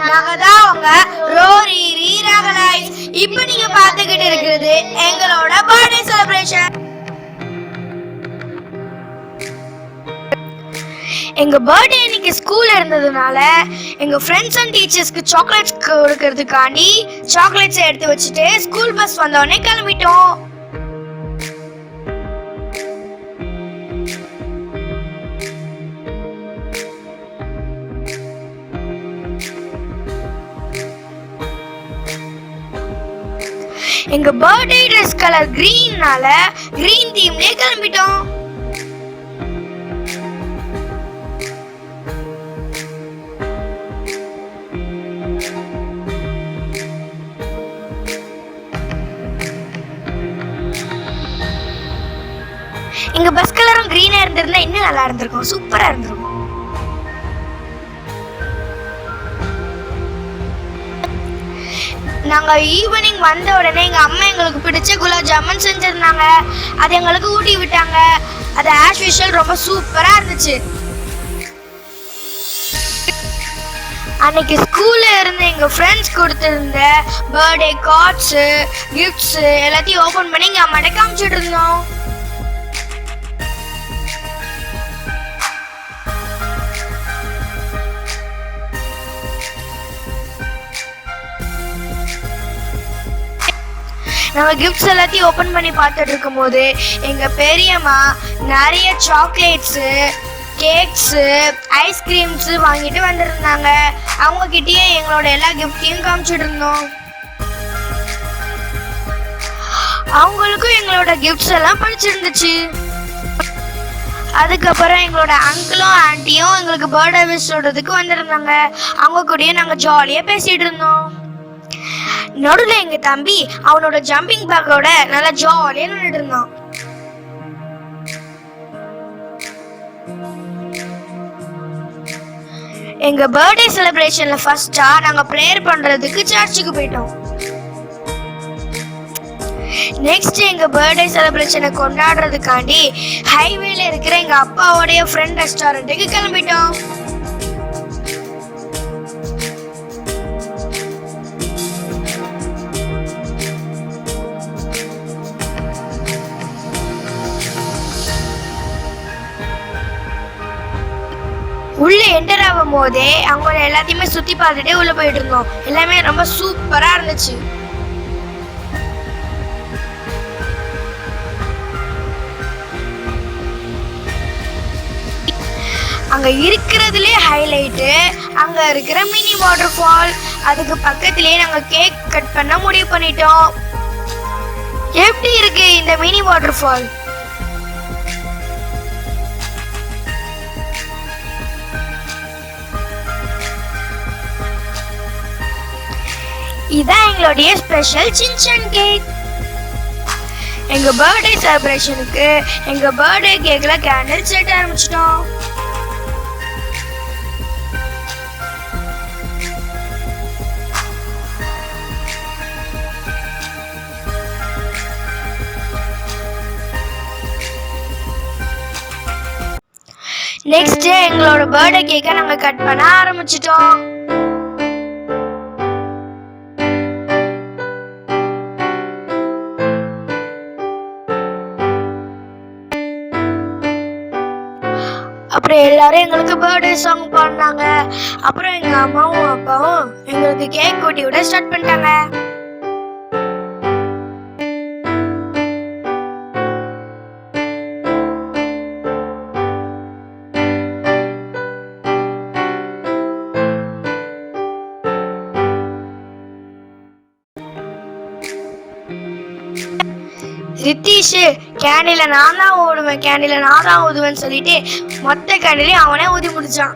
நாங்க தான் உங்க ரோரி ரீரகலைஸ் இப்போ நீங்க பார்த்துக்கிட்டு இருக்கிறது எங்களோட பர்த்டே செலிப்ரேஷன் எங்க பர்த்டே இன்னைக்கு ஸ்கூல்ல இருந்ததுனால எங்க ஃப்ரெண்ட்ஸ் அண்ட் டீச்சர்ஸ்க்கு சாக்லேட்ஸ் கொடுக்கறதுக்காண்டி சாக்லேட்ஸ் எடுத்து வச்சுட்டு ஸ்கூல் பஸ் வந்தோடனே கிளம்பிட்டோம். எங்க பர்த்டே ட்ரெஸ் கலர் கிரீன்னால கிரீன் தீம்லயே கிளம்பிட்டோம். எங்க பஸ் கலரும் கிரீனா இருந்திருந்தா இன்னும் நல்லா இருந்திருக்கும். சூப்பரா இருந்திருக்கும். நாங்கள் ஈவினிங் வந்த உடனே எங்கள் அம்மா எங்களுக்கு பிடிச்ச குலாப் ஜாமுன் செஞ்சுருந்தாங்க. அது எங்களுக்கு ஊட்டி விட்டாங்க. அது ஆஸ் யூஷுவல் ரொம்ப சூப்பராக இருந்துச்சு. அன்னைக்கு ஸ்கூலில் இருந்து எங்கள் ஃப்ரெண்ட்ஸ் கொடுத்துருந்த பர்த்டே கார்ட்ஸு கிஃப்ட்ஸு எல்லாத்தையும் ஓப்பன் பண்ணி எங்கள் அம்மாட்ட காமிச்சிட்டு இருந்தோம். நம்ம கிஃப்ட்ஸ் எல்லாத்தையும் ஓப்பன் பண்ணி பார்த்துட்டு இருக்கும்போது எங்க பெரியம்மா நிறைய சாக்லேட்ஸு கேக்ஸு ஐஸ்கிரீம்ஸ் வாங்கிட்டு வந்திருந்தாங்க. அவங்க கிட்டயே எங்களோட எல்லா கிஃப்டையும் காமிச்சிட்டு இருந்தோம். அவங்களுக்கும் எங்களோட கிஃப்ட்ஸ் எல்லாம் பிடிச்சிருந்துச்சு. அதுக்கப்புறம் எங்களோட அங்கிளும் ஆன்ட்டியும் எங்களுக்கு பர்த்டே விஷ் சொல்றதுக்கு வந்திருந்தாங்க. அவங்க கூடயும் நாங்கள் ஜாலியாக பேசிட்டு இருந்தோம். நடுவில் எங்க தம்பி அவனோட ஜம்பிங் பேக்கோட நல்லா ஜாலியா நின்றுட்டு இருந்தான். எங்க பர்த்டே செலிப்ரேஷன்ல ஃபர்ஸ்டா நாங்க ப்ரேயர் பண்றதுக்கு சர்ச்சுக்கு போயிட்டோம். நெக்ஸ்ட் எங்க பர்த்டே செலிப்ரேஷனை கொண்டாடுறதுக்காண்டி ஹைவேல இருக்கிற எங்க அப்பாவோடைய ஃப்ரெண்ட் ரெஸ்டாரண்ட்டுக்கு கிளம்பிட்டோம். போதே அவங்கள எல்லாத்தையுமே சுற்றி பார்த்துட்டே உள்ளே போயிட்டு இருந்தோம். எல்லாமே ரொம்ப சூப்பராக இருந்துச்சு. அங்கே இருக்கிறதுலே ஹைலைட்டு அங்கே இருக்கிற மினி வாட்டர் ஃபால் அதுக்கு பக்கத்துலேயே நாங்கள் கேக் கட் பண்ண முடிவு பண்ணிட்டோம். எப்படி இருக்கு இந்த மினி வாட்டர் ஃபால் இதான் எங்களுடைய ஸ்பெஷல் சின்சன் கேக் எங்க பர்த்டே செலிப்ரேஷனுக்கு எங்க பர்த்டே கேக்ல கேண்டில் செட் ஆரம்பிச்சிட்டோம். நெக்ஸ்ட் எங்களோட பர்த்டே கேக்கை நாங்கள் கட் பண்ண ஆரம்பிச்சிட்டோம். அப்புறம் எல்லாரும் எங்களுக்கு பர்த்டே சாங் பாடினாங்க. அப்புறம் எங்க அம்மாவும் அப்பாவும் எங்களுக்கு கேக் கூட்டி விட ஸ்டார்ட் பண்ணிட்டாங்க. ரித்தீஷு கேண்டில நான் தான் ஓடுவேன் கேண்டில நான் தான் ஓடுவேன்னு சொல்லிட்டு மொத்த கேண்டிலையும் அவனே ஊதி முடிச்சான்.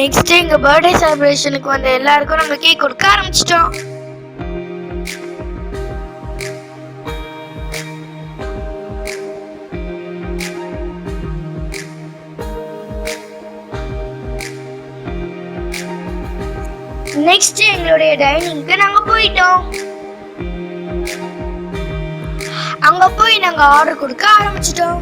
நெக்ஸ்ட் எங்க பர்த்டே செலிப்ரேஷனுக்கு வந்த எல்லாருக்கும் நாங்க கேக் கொடுக்க ஆரம்பிச்சிட்டோம். நெக்ஸ்ட் எங்களுடைய டைனிங்க்கு நாங்க போயிட்டோம். அங்க போய் நாங்க ஆர்டர் கொடுக்க ஆரம்பிச்சிட்டோம்.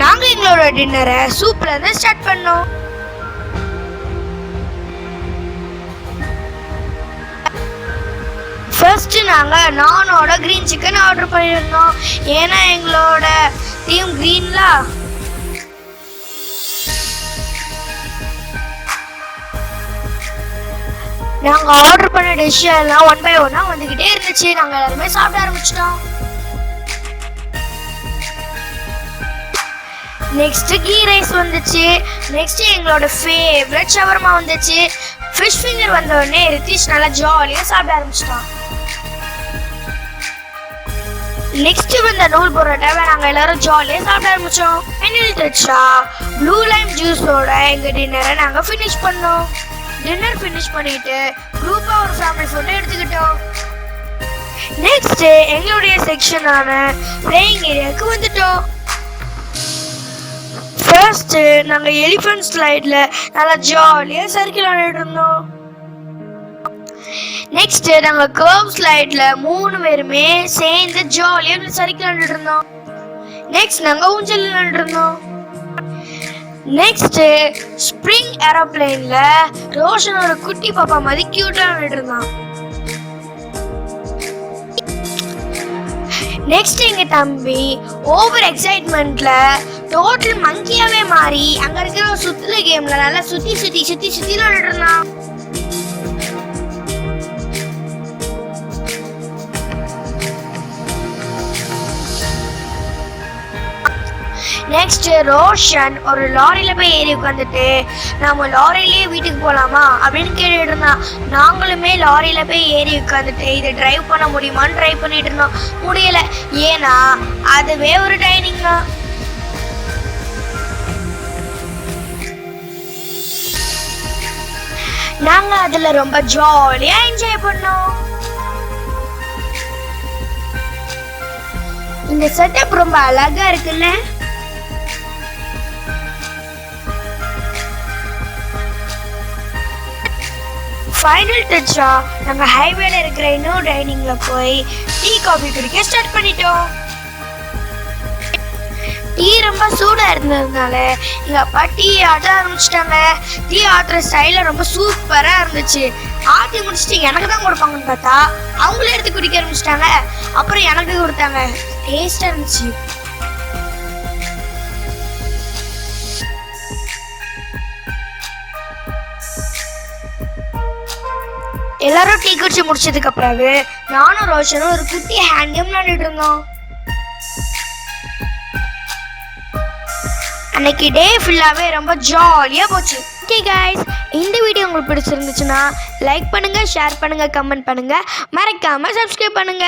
நாங்க எங்களோட டின்னரை சூப்ல இருந்து ஸ்டார்ட் பண்ணோம். ஃபர்ஸ்ட் நாங்க நானோட கிரீன் சிக்கன் ஆர்டர் பண்ணியிருந்தோம். ஏன்னா எங்களோட டீம் கிரீன்லாம் நாங்க ஆர்டர் பண்ண டிஷ் எல்லாம் ஒன் பை ஒன்னா வந்துகிட்டே இருந்துச்சு. நாங்க எல்லாருமே சாப்பிட ஆரம்பிச்சிட்டோம். நெக்ஸ்ட் கீ ரைஸ் வந்துச்சு. நெக்ஸ்ட் எங்களோட ஃபேவரட் ஷவர்மா வந்துச்சு. ஃபிஷ் ஃபிங்கர் வந்த உடனே ரித்திஷ் நல்லா ஜாலியாக சாப்பிட ஆரம்பிச்சிட்டான். நெக்ஸ்ட் வந்த நூல் பரோட்டாவை நாங்கள் எல்லாரும் ஜாலியாக சாப்பிட ஆரம்பிச்சோம். ஃபைனல் டச்சா ப்ளூ லைம் ஜூஸோட எங்கள் டின்னரை நாங்கள் ஃபினிஷ் பண்ணோம். டின்னர் ஃபினிஷ் பண்ணிட்டு குரூப்பாக ஒரு ஃபேமிலி ஃபோட்டோ எடுத்துக்கிட்டோம். நெக்ஸ்ட் எங்களுடைய செக்ஷனான பிளேயிங் ஏரியாவுக்கு வந்துட்டோம். ஃபர்ஸ்ட் நாங்க எலிஃபென்ட் ஸ்லைட்ல நல்லா ஜாலியா சர்க்கிள் விளையாடிட்டு இருந்தோம். நெக்ஸ்ட் நாங்க கர்வ் ஸ்லைட்ல மூணு பேருமே சேர்ந்து ஜாலியா சர்க்கிள் விளையாடிட்டு இருந்தோம். நெக்ஸ்ட் நாங்க ஊஞ்சல் விளையாடிட்டு இருந்தோம். நெக்ஸ்ட் ஸ்ப்ரிங் ஏரோப்ளேன்ல ரோஷனோட குட்டி பாப்பா மாதிரி கியூட்டா விளையாடிட்டு இருந்தான் நெக்ஸ்ட் எங்க தம்பி ஓவர் எக்ஸைட்மெண்ட்ல டோட்டல் மங்கியாவே மாறி அங்க இருக்கிற சுத்துல கேம்ல நல்லா சுத்தி சுத்தி சுத்தி சுத்தி விளையாடிட்டு நெக்ஸ்ட் ரோஷன் ஒரு லாரியில போய் ஏறி உட்காந்துட்டு நம்ம லாரிலேயே வீட்டுக்கு போகலாமா அப்படின்னு கேட்டுட்டு இருந்தான். நாங்களுமே லாரியில போய் ஏறி உட்காந்துட்டு இதை டிரைவ் பண்ண முடியுமான்னு ட்ரை பண்ணிட்டு இருந்தோம். முடியல. ஏன்னா அதுவே ஒரு டைனிங் தான். நாங்க அதுல ரொம்ப ஜாலியா என்ஜாய் பண்ணோம். இந்த செட்டப் ரொம்ப அழகா இருக்குல்ல? ஃபைனல் டச்சா நம்ம ஹைவேல இருக்கிற இன்னொரு டைனிங்ல போய் டீ காஃபி குடிக்க ஸ்டார்ட் பண்ணிட்டோம். டீ ரொம்ப சூடா இருந்ததுனால எங்க அப்பா டீ ஆட்ட ஆரம்பிச்சிட்டாங்க. டீ ஆட்டுற ஸ்டைல ரொம்ப சூப்பரா இருந்துச்சு. ஆட்டி முடிச்சுட்டு எனக்கு தான் கொடுப்பாங்கன்னு பார்த்தா அவங்களே எடுத்து குடிக்க ஆரம்பிச்சிட்டாங்க. அப்புறம் எனக்கு கொடுத்தாங்க. டேஸ்டா இருந்துச்சு. எல்லாரும் டீ குடிச்சு முடிச்சதுக்கு அப்புறம் நானும் ரோஷனும் ஒரு குட்டி ஹேண்ட் கேம் விளையாடிட்டு இருந்தோம். அன்னைக்கு டே ஃபுல்லாகவே ரொம்ப ஜாலியாக போச்சு. ஓகே கைஸ் இந்த வீடியோ உங்களுக்கு பிடிச்சிருந்துச்சுன்னா லைக் பண்ணுங்க ஷேர் பண்ணுங்க கமெண்ட் பண்ணுங்க. மறக்காம சப்ஸ்கிரைப் பண்ணுங்க.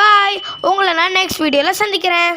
பாய் உங்களை நான் நெக்ஸ்ட் வீடியோவில் சந்திக்கிறேன்.